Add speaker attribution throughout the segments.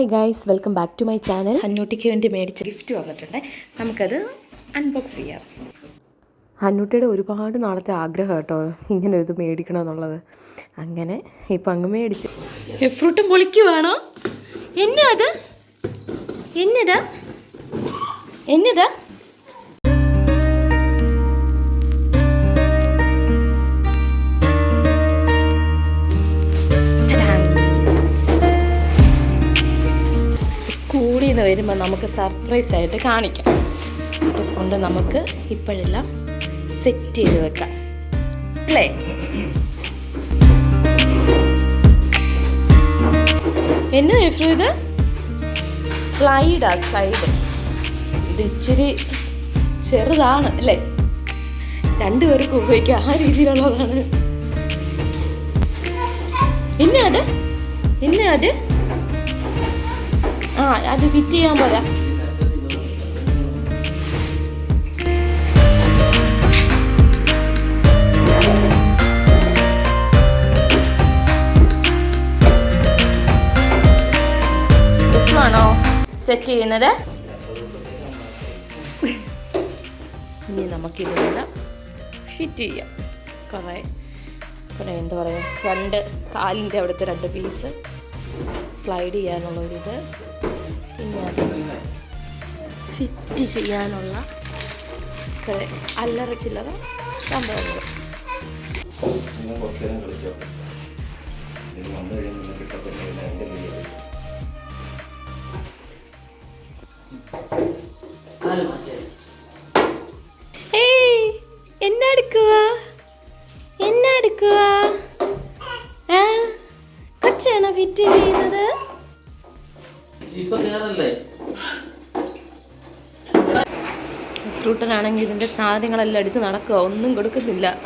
Speaker 1: Hi guys welcome back to my channel
Speaker 2: ഹന്നൂട്ടിക്ക് വേണ്ടി മേടിച്ച gift വന്നിട്ടുണ്ട്. നമുക്കത് അൺബോക്സ് ചെയ്യാം.
Speaker 1: ഹന്നൂട്ടിയുടെ ഒരുപാട് നാളത്തെ ആഗ്രഹം കേട്ടോ ഇങ്ങനെ ഇത് മേടിക്കണം എന്നുള്ളത്. അങ്ങനെ ഇപ്പം അങ്ങ് മേടിച്ചു.
Speaker 2: ഫ്രൂട്ടും പൊളിക്കുവാണോ എന്നാ അത്? എന്നതാ? എന്നതാ? വരുമ്പോൾ നമുക്ക് സർപ്രൈസ് ആയിട്ട് കാണിക്കാം. അതുകൊണ്ട് നമുക്ക് ഇപ്പോഴെല്ലാം സെറ്റ് ചെയ്ത് വെക്കാം. അല്ലേ? എന്നാ എഫ്രു ഇത്? സ്ലൈഡാ സ്ലൈഡ് ഇത് ഇച്ചിരി ചെറുതാണ് അല്ലേ? രണ്ടുപേർക്ക് ഉപയോഗിക്കാം. ആ രീതിയിലുള്ളതാണ്. പിന്നെ അത്? പിന്നെ അത്? ആ അത് ഫിറ്റ് ചെയ്യാൻ പോരാ. ണോ സെറ്റ് ചെയ്യുന്നത്? ഇനി നമുക്കിതെല്ലാം ഫിറ്റ് ചെയ്യാം. കുറേ കുറേ എന്താ പറയുക രണ്ട് കാലിന്റെ അവിടുത്തെ രണ്ട് പീസ് സ്ലൈഡ് ചെയ്യാനുള്ള ചെയ്യാനുള്ളൊരിത്. പിന്നെ ഫിറ്റ് ചെയ്യാനുള്ള കുറേ അല്ലറ ചില്ലറ സംഭവങ്ങൾ എന്നാ എടുക്കുക എന്നാ കളിച്ചോ ഫിറ്റ് ചെയ്യുന്നത്? ൂട്ടനാണെങ്കിൽ ഇതിന്റെ സാധനങ്ങളെല്ലാം എടുത്ത് നടക്കുക. ഒന്നും കൊടുക്കുന്നില്ല.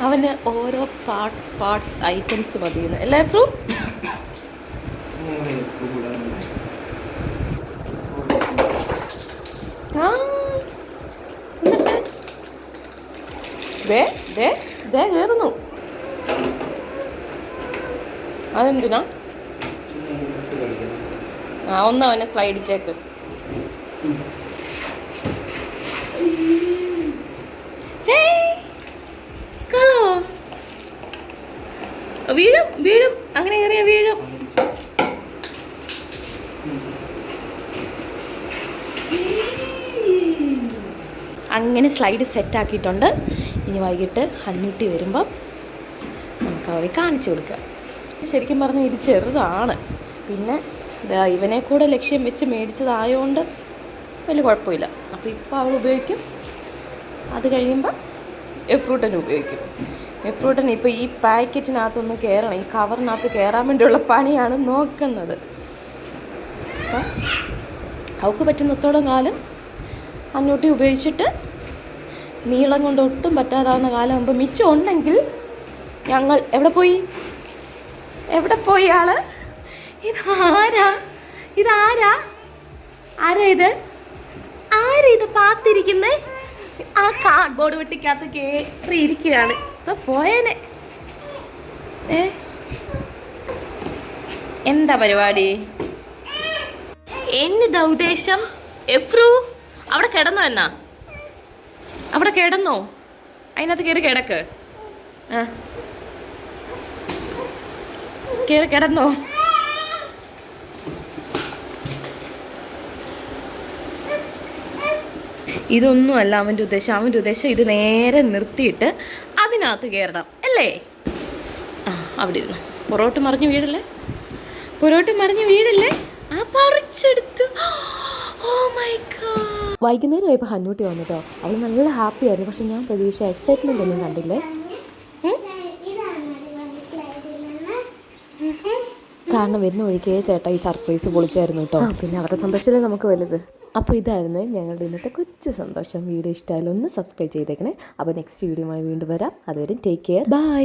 Speaker 2: അവന് ഓരോ പാർട്സ് പാർട്സ് ഐറ്റംസ് മതിയെന്ന് അല്ലേ ഫ്രൂ ആ. എന്നിട്ട്? ദേ ദേ ദേ കയറുന്നു അതെന്തിനാ? ആ ഒന്ന് അവനെ സ്ലൈഡ് ചേക്ക് വീഴും വീഴും. അങ്ങനെ കയറിയ വീഴും. അങ്ങനെ സ്ലൈഡ് സെറ്റ് ആക്കിയിട്ടുണ്ട്. ഇനി വൈകിട്ട് ഹണ്ണൂട്ടി വരുമ്പം നമുക്ക് അവരെ കാണിച്ചു കൊടുക്കുക ശരിക്കും പറഞ്ഞാൽ ഇത് ചെറുതാണ്. പിന്നെ ഇവനെ കൂടെ ലക്ഷ്യം വെച്ച് മേടിച്ചതായതുകൊണ്ട് വലിയ കുഴപ്പമില്ല. അപ്പോൾ ഇപ്പോൾ അവൾ ഉപയോഗിക്കും. അത് കഴിയുമ്പോൾ എഫ്രൂട്ടൻ ഉപയോഗിക്കും. എഫ്രൂട്ടൻ ഇപ്പോൾ ഈ പാക്കറ്റിനകത്തൊന്ന് കയറണം ഈ കവറിനകത്ത് കയറാൻ വേണ്ടിയുള്ള പണിയാണ് നോക്കുന്നത്. അപ്പം അവൾക്ക് പറ്റുന്നിടത്തോളം കാലം അന്നൂട്ടി ഉപയോഗിച്ചിട്ട് നീളം കൊണ്ട് ഒട്ടും പറ്റാതാവുന്ന കാലം ആകുമ്പോൾ മിച്ചം ഉണ്ടെങ്കിൽ ഞങ്ങൾ എവിടെ പോയി? എവിടെ പോയി ആൾ? ഇതാരാ ഇതാരാ ആരാ? ഇത്? ആരാ ഇത് പാത്തിരിക്കുന്നേ? ആ കാർഡ്ബോർഡ് വെട്ടിക്കകത്ത് കയറി ഇരിക്കുകയാണ് ഇപ്പൊ പോയേനെ. ഏ? എന്താ പരിപാടി? എന്നതാ ഉദ്ദേശം? എഫ്രു അവിടെ കിടന്നോ എന്നാ? അവിടെ കിടന്നോ? അതിനകത്ത് കയറി കിടക്ക്. ആ. കയറി ഇതൊന്നും അല്ല അവന്റെ ഉദ്ദേശം. അവന്റെ ഉദ്ദേശം ഇത് നേരെ നിർത്തിയിട്ട് അതിനകത്ത് കയറണം അല്ലേ? ആ അവിടെ ഇരുന്നു. പുറോട്ട് മറിഞ്ഞ് വീടല്ലേ പുറോട്ട് മറിഞ്ഞ് വീടല്ലേ ആ പറിച്ചെടുത്തു. ഓ മൈ ഗോഡ്
Speaker 1: വൈകുന്നേരം ആയപ്പോൾ ഹന്നൂട്ടി വന്നിട്ടോ അവൾ നല്ല ഹാപ്പി ആയിരുന്നു. പക്ഷെ ഞാൻ പ്രതീക്ഷ എക്സൈറ്റ്മെന്റ് ഒന്നും കണ്ടില്ലേ? കാരണം വരുന്ന വഴിക്ക് ചേട്ടാ ഈ സർപ്രൈസ് പൊളിച്ചായിരുന്നു കേട്ടോ പിന്നെ അവരുടെ സന്തോഷമല്ലേ നമുക്ക് വലുത്? അപ്പോൾ ഇതായിരുന്നു ഞങ്ങളുടെ ഇന്നത്തെ കൊച്ചു സന്തോഷം. വീഡിയോ ഇഷ്ടമായാലും ഒന്ന് സബ്സ്ക്രൈബ് ചെയ്തേക്കണേ അപ്പോൾ നെക്സ്റ്റ് വീഡിയോയുമായി വീണ്ടും വരാം. അതുവരെ ടേക്ക് കെയർ ബൈ